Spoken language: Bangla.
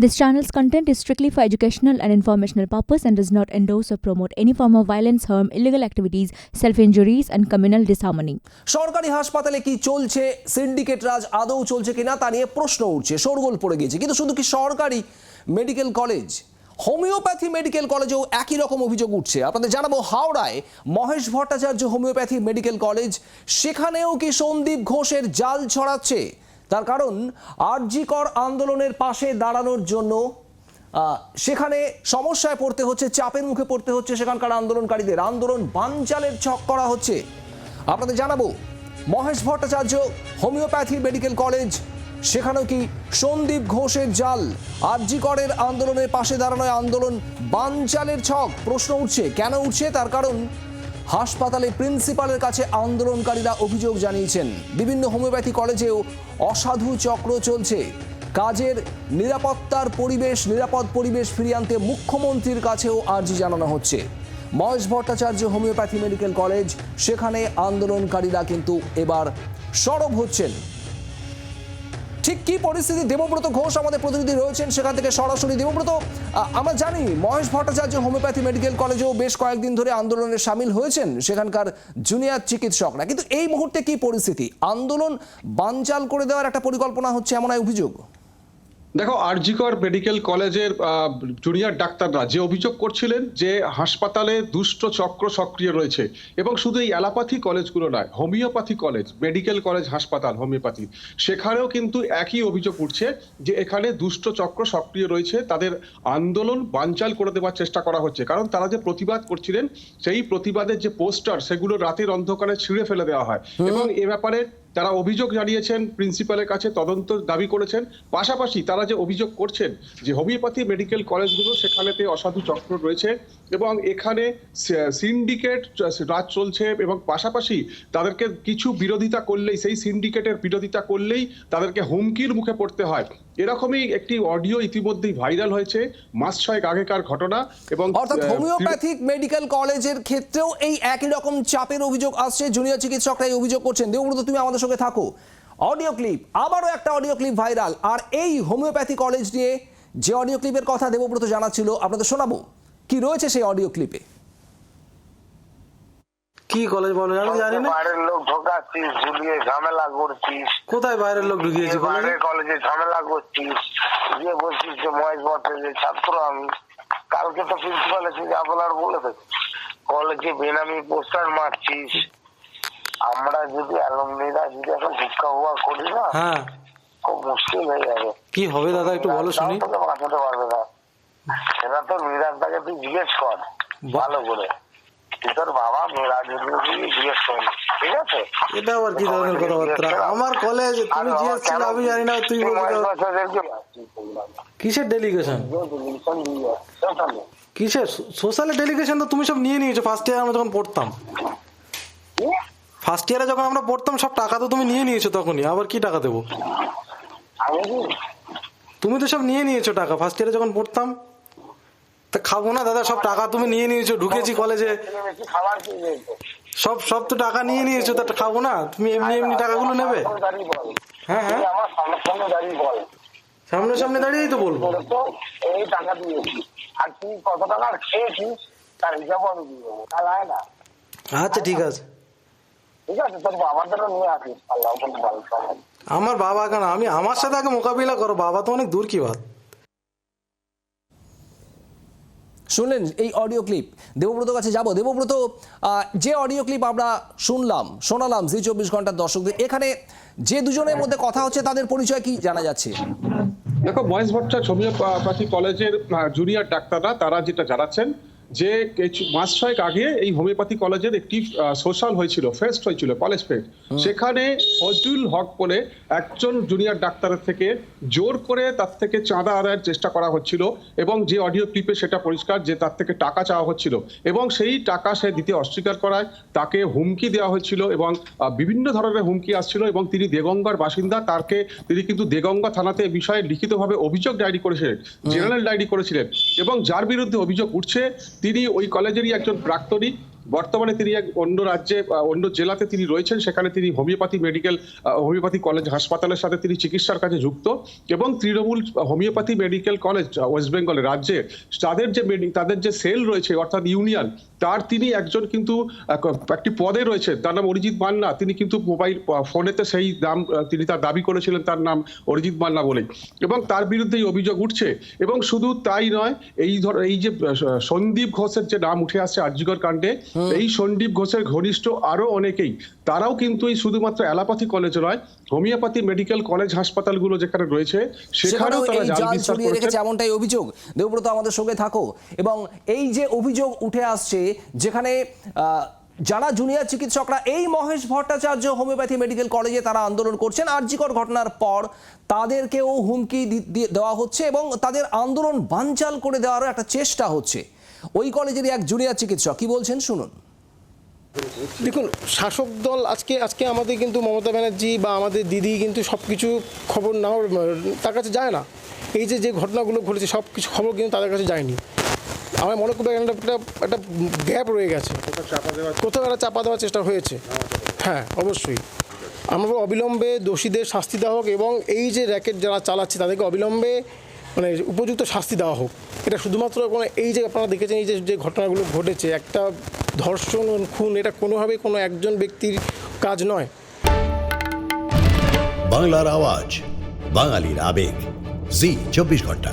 This channel's content is strictly for educational and informational purpose and does not endorse or promote any form of violence, harm, illegal activities, self-injuries and communal disharmony. সরকারি হাসপাতালে কি চলছে সিন্ডিকেট রাজ আদৌ চলছে কিনা তা নিয়ে প্রশ্ন উঠছে শোরগোল পড়ে গিয়েছে কিন্তু শুধু কি সরকারি মেডিকেল কলেজ হোমিওপ্যাথি মেডিকেল কলেজেও একই রকম অভিযোগ উঠছে আপনাদের জানাব হাওড়ায় Mahesh Bhattacharya homeopathy medical college সেখানেও কি সন্দীপ ঘোষের জাল ছড়াচ্ছে তার কারণ আরজিকর আন্দোলনের পাশে দাঁড়ানোর জন্য সেখানে সমস্যায় পড়তে হচ্ছে, চাপের মুখে পড়তে হচ্ছে সেখানকার আন্দোলনকারীদের। আন্দোলন বানচালের ছক করা হচ্ছে। আপনাদের জানাব, Mahesh Bhattacharya, homeopathy medical college, সেখানেও কি সন্দীপ ঘোষের জাল? আরজি করের আন্দোলনের পাশে দাঁড়ানোয় আন্দোলন বানচালের ছক? প্রশ্ন উঠছে। কেন উঠছে? তার কারণ হাসপাতালে প্রিন্সিপালের কাছে আন্দোলনকারীরা অভিযোগ জানিয়েছেন। বিভিন্ন হোমিওপ্যাথি কলেজেও অসাধু চক্র চলছে। কাজের নিরাপত্তার পরিবেশ, নিরাপদ পরিবেশ ফিরিয়ে আনতে মুখ্যমন্ত্রীর কাছেও আর্জি জানানো হচ্ছে। Mahesh Bhattacharya homeopathy medical college, সেখানে আন্দোলনকারীরা কিন্তু এবার সরব হচ্ছেন। ঠিক কি পরিস্থিতি? দেবব্রত ঘোষ আমাদের প্রতিনিধি রয়েছেন সেখান থেকে সরাসরি। দেবব্রত আমরা জানি মহেশ ভট্টাচার্য হোমিওপ্যাথি মেডিকেল কলেজেও বেশ কয়েকদিন ধরে আন্দোলনে সামিল হয়েছেন সেখানকার জুনিয়র চিকিৎসকরা। কিন্তু এই মুহূর্তে কি পরিস্থিতি? আন্দোলন বানচাল করে দেওয়ার একটা পরিকল্পনা হচ্ছে এমন এক অভিযোগ। দেখো আরজিকর মেডিকেল কলেজের জুনিয়র ডাক্তাররা যে অভিযোগ করছিলেন যে হাসপাতালে দুষ্ট চক্র সক্রিয় রয়েছে এবং শুধু এই অ্যালোপ্যাথি কলেজগুলো নয় হোমিওপ্যাথি কলেজ মেডিকেল কলেজ হাসপাতাল হোমিওপ্যাথি সেখানেও কিন্তু একই অভিযোগ উঠছে যে এখানে দুষ্ট চক্র সক্রিয় রয়েছে তাদের আন্দোলন বানচাল করে দেওয়ার চেষ্টা করা হচ্ছে। কারণ তারা যে প্রতিবাদ করছিলেন সেই প্রতিবাদের যে পোস্টার সেগুলো রাতের অন্ধকারে ছিঁড়ে ফেলে দেওয়া হয়। এবং এ ব্যাপারে তারা অভিযোগ জানিয়েছেন প্রিন্সিপালের কাছে তদন্ত দাবি করেছেন, পাশাপাশি তারা যে অভিযোগ করছেন যে হোমিওপ্যাথি মেডিকেল কলেজগুলো সেখানেতে অসাধু চক্র রয়েছে এবং এখানে সিন্ডিকেট রাজ চলছে এবং পাশাপাশি তাদেরকে কিছু বিরোধিতা করলেই, সেই সিন্ডিকেটের বিরোধিতা করলেই তাদেরকে হুমকির মুখে পড়তে হয়। এরকমই একটি অডিও ইতিমধ্যেই ভাইরাল হয়েছে। মাস ছয়েক আগেকার ঘটনা এবং অর্থাৎ হোমিওপ্যাথিক মেডিকেল কলেজের ক্ষেত্রেও এই একই রকম চাপের অভিযোগ আসছে। জুনিয়র চিকিৎসকরা এই অভিযোগ করছেন। দেবব্রত তুমি আমাদের সঙ্গে থাকো। অডিও ক্লিপ আবারও একটা অডিও ক্লিপ ভাইরাল আর এই হোমিওপ্যাথি কলেজ নিয়ে যে অডিও ক্লিপের কথা দেবব্রত জানাচ্ছিল আপনাদের শোনাবো। কি রয়েছে সেই অডিও ক্লিপে কি কলেজ বলো? আমি জানি না। বাইরের লোক ঢোকাচ্ছিস ঝুলিয়ে ঝামেলা করছিস। কোথায় বাইরের লোক ঢুকিয়েছি বাইরের কলেজে ঝামেলা করছিস। গিয়ে বলছিস যে মহেশ ভট্টাচার্যের ছাত্র আমি। কালকে তো প্রিন্সিপাল এসে যা বলার বলে দেবে। কলেজে বেনামি পোস্টার মারছিস। আমরা যদি অ্যালমনিরা যদি এখন শিক্ষা হওয়া করি না হ্যাঁ। খুব মুশকিল হয়ে যাবে। কি হবে দাদা একটু বলো শুনি। বাঁচাতে পারবে না। সেটা তো মিরাজদাকে তুই জিজ্ঞেস কর ভালো করে। তোর বাবা মিরাজকে জিজ্ঞেস করবি ঠিক আছে? এটা আবার কি ধরনের কথাবার্তা? আমার কলেজ তুমি জিজ্ঞেস ছিল আমি জানি না তুই কিসের ডেলিগেশন কিসের? সোশ্যাল ডেলিগেশন তো তুমি সব নিয়ে নিয়েছো। ফার্স্ট ইয়ার আমরা যখন পড়তাম। ফার্স্ট ইয়ারে যখন আমরা পড়তাম সব টাকা তো তুমি নিয়ে নিয়েছো তখনই। আবার কি টাকা দেবো? তুমি তো সব নিয়ে নিয়েছো টাকা। ফার্স্ট ইয়ারে যখন পড়তাম খাব না, দাদা, সব টাকা তুমি নিয়ে নিয়েছো, ঢুকেছি কলেজে। সব সব তো টাকা নিয়ে নিয়েছো, তা খাব না? তুমি এমনি এমনি টাকাগুলো নেবে। হ্যাঁ হ্যাঁ। সামনে সামনে দাঁড়িয়ে তো বলব। এই টাকা দিয়েছি আর তুই কত টাকার খেয়েছিস তার হিসাবও আমি দিয়ে দেবো হয় না আচ্ছা ঠিক আছে। ঠিক আছে তোর বাবাদেরও নিয়ে আসিস আল্লাহ আমার বাবা কেন? আমি, আমার সাথে আগে মোকাবিলা করো, বাবা তো অনেক দূর কি বাত। শুনলেন এই অডিও ক্লিপ দেবব্রত কাছে যাব। দেবব্রত যে অডিও ক্লিপ আমরা শুনলাম, শোনালাম জি চব্বিশ ঘণ্টার দর্শকদের, এখানে যে দুজনের মধ্যে কথা হচ্ছে, তাদের পরিচয় কি জানা যাচ্ছে? দেখো, মহেশ ভট্টাচার্য হোমিওপ্যাথি কলেজের জুনিয়র ডাক্তাররা, তারা যেটা জানাচ্ছেন যে কিছু মাস ছয়েক আগে এই হোমিওপ্যাথি কলেজের একটি সোশ্যাল হয়েছিল ফেস্ট হয়েছিল কলেজ ফেস্ট সেখানে ফজুল হক বলে একজন জুনিয়র ডাক্তারের থেকে জোর করে তার থেকে চাঁদা আদায়ের চেষ্টা করা হচ্ছিল এবং যে অডিও ক্লিপে সেটা পরিষ্কার যে তার থেকে টাকা চাওয়া হচ্ছিল এবং সেই টাকা সে দিতে অস্বীকার করায় তাকে হুমকি দেওয়া হয়েছিল এবং বিভিন্ন ধরনের হুমকি আসছিল এবং তিনি দেগঙ্গার বাসিন্দা তাকে তিনি কিন্তু দেগঙ্গা থানাতে এই বিষয়ে লিখিতভাবে অভিযোগ ডায়েরি করেছিলেন জেনারেল ডায়েরি করেছিলেন এবং যার বিরুদ্ধে অভিযোগ উঠছে তিনি ওই কলেজেরই একজন প্রাক্তনী। বর্তমানে তিনি এক অন্য রাজ্যে অন্য জেলাতে তিনি রয়েছেন। সেখানে তিনি হোমিওপ্যাথি মেডিকেল হোমিওপ্যাথি কলেজ হাসপাতালের সাথে তিনি চিকিৎসার কাজে যুক্ত এবং Trinamool homeopathy medical college west বেঙ্গলের রাজ্যে তাদের যে তাদের যে সেল রয়েছে, অর্থাৎ ইউনিয়ন, তার তিনি একজন কিন্তু একটি পদে রয়েছে। তার নাম অরিজিৎ মান্না। তিনি কিন্তু মোবাইল ফোনেতে সেই নাম তিনি তার দাবি করেছিলেন তার নাম অরিজিৎ মান্না বলে এবং তার বিরুদ্ধে এই অভিযোগ উঠছে এবং শুধু তাই নয়, এই ধর, এই যে সন্দীপ ঘোষের যে নাম উঠে আসছে আরজিকর কাণ্ডে এই সন্দীপ ঘোষের ঘনিষ্ঠ আরও অনেকেই তারাও কিন্তু এই শুধুমাত্র অ্যালোপ্যাথি কলেজ নয় হোমিওপ্যাথি মেডিকেল কলেজ হাসপাতালগুলো যেখানে রয়েছে সেখানেও তারা জাল ছড়িয়ে রেখেছে এমনটাই অভিযোগ। দেবব্রত আমাদের সঙ্গে থাকো। এবং এই যে অভিযোগ উঠে আসছে যেখানে আহ, যারা জুনিয়র চিকিৎসকরা এই মহেশ ভট্টাচার্য হোমিওপ্যাথি মেডিকেল কলেজে তারা আন্দোলন করছেন। আরজিকর ঘটনার পর তাদেরকেও হুমকি দেওয়া হচ্ছে এবং তাদের আন্দোলন বানচাল করে দেওয়ারও একটা চেষ্টা হচ্ছে। ওই কলেজেরই এক জুনিয়র চিকিৎসক। কি বলছেন, শুনুন। দেখুন, শাসক দল আজকে আজকে আমাদের কিন্তু মমতা ব্যানার্জি বা আমাদের দিদি কিন্তু সব কিছু খবর না তার কাছে যায় না। এই যে যে ঘটনাগুলো ঘটেছে সব কিছু খবর কিন্তু তাদের কাছে যায়নি। আমার মনে করি একটা একটা একটা গ্যাপ রয়ে গেছে। কোথাও একটা চাপা দেওয়ার চেষ্টা হয়েছে। হ্যাঁ অবশ্যই। আমরা অবিলম্বে দোষীদের শাস্তি দেওয়া হোক এবং এই যে র্যাকেট যারা চালাচ্ছে, তাদেরকে অবিলম্বে মানে উপযুক্ত শাস্তি দেওয়া হোক। এটা শুধুমাত্র কোনো এই যে আপনারা দেখেছেন, এই যে যে ঘটনাগুলো ঘটেছে, একটা ধর্ষণ, খুন, এটা কোনোভাবেই কোনো একজন ব্যক্তির কাজ নয়। বাংলার আওয়াজ, বাঙালির আবেগ। জি, চব্বিশ ঘণ্টা।